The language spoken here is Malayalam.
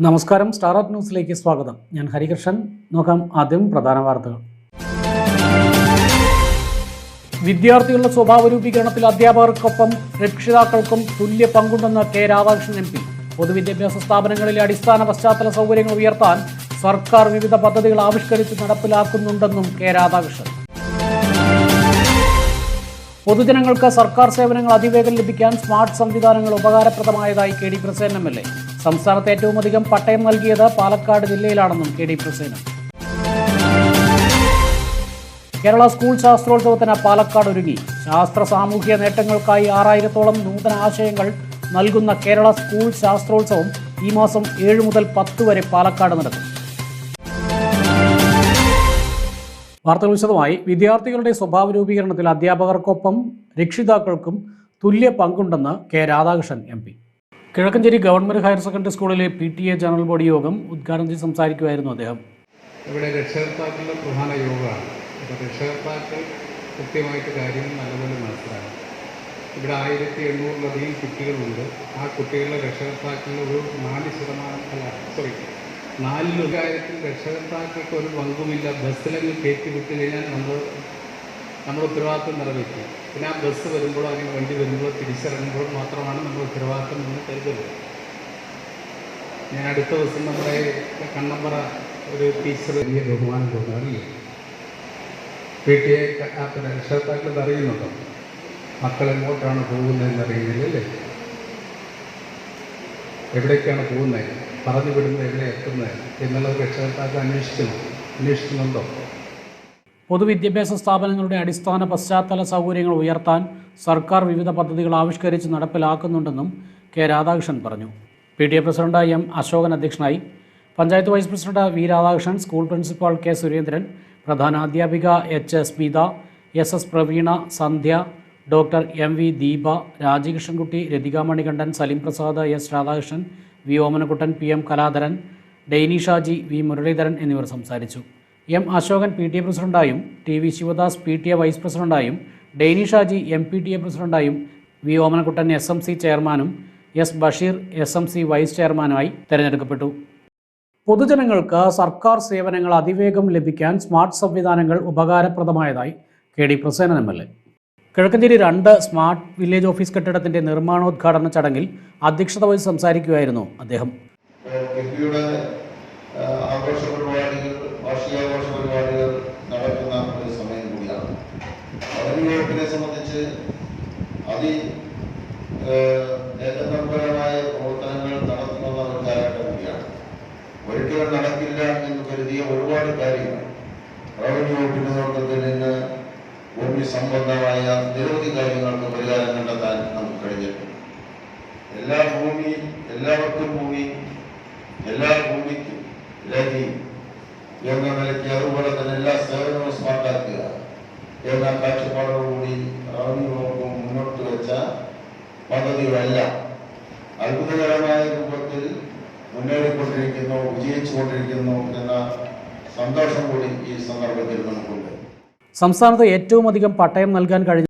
നമസ്കാരം. സ്റ്റാർ ആപ്പ് ന്യൂസിലേക്ക് സ്വാഗതം. ഞാൻ ഹരികൃഷ്ണൻ. നോക്കാം ആദ്യം പ്രധാന വാർത്തകൾ. വിദ്യാർത്ഥികളുടെ സ്വഭാവ രൂപീകരണത്തിൽ അധ്യാപകർക്കൊപ്പം രക്ഷിതാക്കൾക്കും തുല്യ പങ്കുണ്ടെന്ന് കെ. Radhakrishnan M P. പൊതുവിദ്യാഭ്യാസ സ്ഥാപനങ്ങളിലെ അടിസ്ഥാന പശ്ചാത്തല സൗകര്യങ്ങൾ ഉയർത്താൻ സർക്കാർ വിവിധ പദ്ധതികൾ ആവിഷ്കരിച്ച് നടപ്പിലാക്കുന്നുണ്ടെന്നും കെ. രാധാകൃഷ്ണൻ. പൊതുജനങ്ങൾക്ക് സർക്കാർ സേവനങ്ങൾ അതിവേഗം ലഭിക്കാൻ സ്മാർട്ട് സംവിധാനങ്ങൾ ഉപകാരപ്രദമായതായി K. D. Prasen M. L. A. സംസ്ഥാനത്ത് ഏറ്റവും അധികം പട്ടയം നൽകിയത് Palakkad ജില്ലയിലാണെന്നും K D Prasena Kerala school ശാസ്ത്രോത്സവത്തിന് Palakkad ഒരുങ്ങി. ശാസ്ത്ര സാമൂഹിക നേട്ടങ്ങൾക്കായി ആറായിരത്തോളം നൂതന ആശയങ്ങൾ നൽകുന്ന കേരള സ്കൂൾ ശാസ്ത്രോത്സവം ഈ മാസം ഏഴ് മുതൽ പത്ത് വരെ പാലക്കാട് നടക്കും. വാർത്തകൾ വിശദമായി. വിദ്യാർത്ഥികളുടെ സ്വഭാവ രൂപീകരണത്തിൽ അധ്യാപകർക്കൊപ്പം രക്ഷിതാക്കൾക്കും തുല്യ പങ്കുണ്ടെന്ന് K Radhakrishnan M Kizhakkanchery government higher secondary സ്കൂളിലെ P T A general body യോഗം ഉദ്ഘാടനം ചെയ്ത് സംസാരിക്കുമായിരുന്നു അദ്ദേഹം. ഇവിടെ രക്ഷകർത്താക്കളുടെ പ്രധാന യോഗമാണ്. രക്ഷകർത്താക്കൾ കൃത്യമായിട്ട് കാര്യങ്ങൾ നല്ലപോലെ മനസ്സിലാക്കും ഇവിടെ ആയിരത്തി എണ്ണൂറിലധികം കുട്ടികളുണ്ട്. ആ കുട്ടികളുടെ രക്ഷകർത്താക്കളിൽ ഒരു നാല് ശതമാനം അല്ല സോറി നാലിലൊരു ഒരു കാര്യത്തിൽ രക്ഷകർത്താക്കൾക്ക് ഒരു പങ്കുമില്ല. ബസ്സിലങ്ങ് കയറ്റി വിട്ട് കഴിഞ്ഞാൽ നമ്മൾ നമ്മുടെ ഉത്തരവാദിത്വം നിറവേറ്റി പിന്നെ ആ ബസ് വരുമ്പോഴോ അല്ലെങ്കിൽ വണ്ടി വരുമ്പോഴോ തിരിച്ചിറങ്ങുമ്പോഴും മാത്രമാണ് നമ്മൾ ഉത്തരവാദിത്വം എന്ന് കരുതരുത് ഞാൻ അടുത്ത ദിവസം നമ്മുടെ കണ്ണമ്പറ ഒരു ടീച്ചർ വലിയ ബഹുമാനം തോന്നാറില്ലേ പി ടി എ പിന്നെ അറിയുന്നുണ്ടോ മക്കൾ എങ്ങോട്ടാണ് പോകുന്നതെന്ന് അറിയുന്നില്ല അല്ലേ എവിടേക്കാണ് പോകുന്നത്? പറഞ്ഞു വിടുന്നത് എവിടെ എത്തുന്നത്? എന്നുള്ളത് രക്ഷകർത്താക്കൾ അന്വേഷിക്കുന്നു അന്വേഷിക്കുന്നുണ്ടോ? പൊതുവിദ്യാഭ്യാസ സ്ഥാപനങ്ങളുടെ അടിസ്ഥാന പശ്ചാത്തല സൗകര്യങ്ങൾ ഉയർത്താൻ സർക്കാർ വിവിധ പദ്ധതികൾ ആവിഷ്കരിച്ച് നടപ്പിലാക്കുന്നുണ്ടെന്നും കെ രാധാകൃഷ്ണൻ പറഞ്ഞു. P T A president M Ashokan അധ്യക്ഷനായി. Panchayat vice president V Radhakrishnan school principal K Surendran പ്രധാന അധ്യാപിക H Smitha S S Praveena Sandhya doctor M V Deepa Rajakrishnankutty Rathika Manikandan Saleem Prasad S Radhakrishnan V Omanakuttan P M Kaladharan Dainy Shaji V Muraleedharan എന്നിവർ സംസാരിച്ചു. M Ashokan P T A പ്രസിഡന്റായും T V Sivadas P T A vice പ്രസിഡന്റായും Dainy Shaji M P T A പ്രസിഡന്റായും V Omanakuttan S M C ചെയർമാനും S Basheer S M C vice ചെയർമാനുമായി തെരഞ്ഞെടുക്കപ്പെട്ടു. പൊതുജനങ്ങൾക്ക് സർക്കാർ സേവനങ്ങൾ അതിവേഗം ലഭിക്കാൻ സ്മാർട്ട് സംവിധാനങ്ങൾ ഉപകാരപ്രദമായതായി K D Prasenan M L A. Kizhakkanchery രണ്ട് സ്മാർട്ട് വില്ലേജ് ഓഫീസ് കെട്ടിടത്തിന്റെ നിർമ്മാണോദ്ഘാടന ചടങ്ങിൽ അധ്യക്ഷത വഹിച്ച് സംസാരിക്കുകയായിരുന്നു അദ്ദേഹം പരിപാടികൾ നടക്കുന്ന ഒരു സമയം കൂടിയാണ് അവധി വകുപ്പിനെ സംബന്ധിച്ച് അതി ഏകതന്ത്രപരമായ പ്രവർത്തനങ്ങൾ നടത്തുന്നത് ഒരു കാലഘട്ടം ഒരിക്കലും നടക്കില്ല എന്ന് കരുതിയ ഒരുപാട് കാര്യങ്ങൾ റവന്യൂ വകുപ്പിന്റെ നേതൃത്വത്തിൽ നിന്ന് ഭൂമി സംബന്ധമായ നിരവധി കാര്യങ്ങൾക്ക് പരിഹാരം കണ്ടെത്താൻ നമുക്ക് കഴിഞ്ഞിട്ടുണ്ട്. എല്ലാ ഭൂമി എല്ലാവർക്കും ഭൂമി എല്ലാ ഭൂമിക്കും ലഹി എന്ന നിലയ്ക്ക് അതുപോലെ തന്നെ എല്ലാ സേവനവും സ്മാർട്ടാക്കുക എന്ന കാഴ്ചപ്പാടോടുകൂടി പദ്ധതികളെല്ലാം. അത്ഭുതകരമായ രൂപത്തിൽ മുന്നേറിക്കൊണ്ടിരിക്കുന്നു വിജയിച്ചുകൊണ്ടിരിക്കുന്നു എന്ന സന്തോഷം കൂടി ഈ സന്ദർഭത്തിൽ നമുക്കുണ്ട്. സംസ്ഥാനത്ത് ഏറ്റവും അധികം പട്ടയം നൽകാൻ കഴിഞ്ഞ